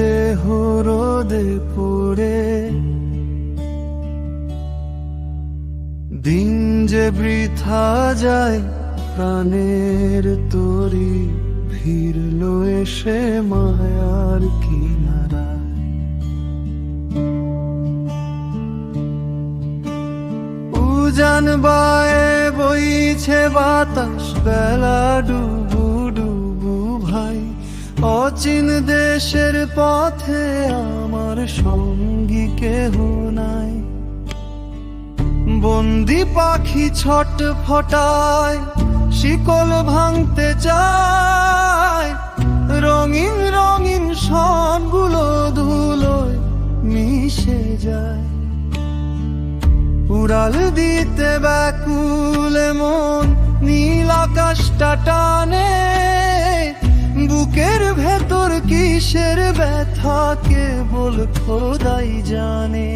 দেহ রোদে পড়ে। দিন যে বৃথা যায়, প্রাণের তরি ফিরল এসে মায়ার কিনারায় উজান বায়ে বইছে বাতাস, বেলা ডুবু অচিন দেশের পথে আমার সঙ্গী কেহ নাই। বন্দি পাখি ছট ফটায়, শিকল ভাঙতে চায়। রঙিন রঙিন সবগুলো ধুলোয় মিশে যায়। উড়াল দিতে ব্যাকুল মন নীল আকাশটা টানে বুকের ভেতর কিসের ব্যথা? কেবল খোদাই জানে।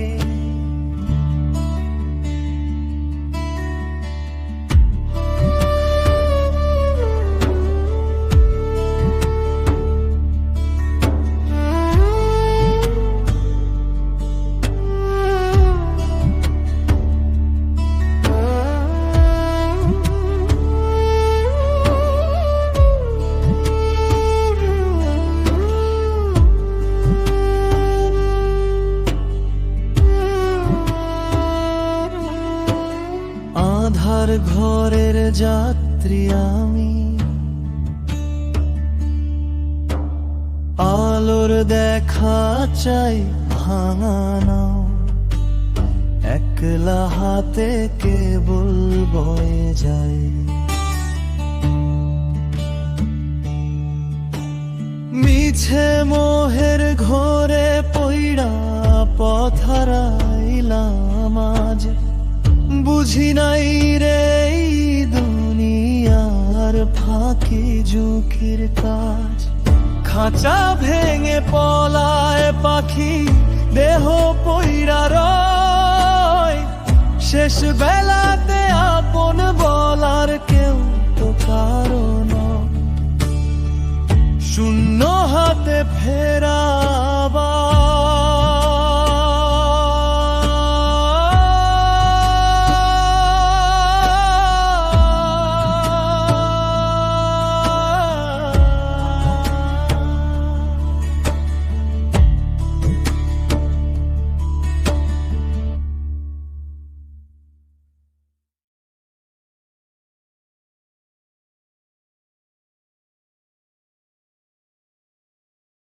আধার ঘরের যাত্রী আমি। আলোর দেখা চাই ভাঙানো একলা হাতে কেবল বয়ে যায় মিছে মোহের বুঝি নাই রে দুনিয়ার ফাঁকি ঝুঁকির কাজ। খাঁচা ভেঙে পলায় পাখি, দেহ পইরা রয়। শেষ বেলাতে আপন বলার কেউ তো কারণ শূন্য হাতে ফেরা আবার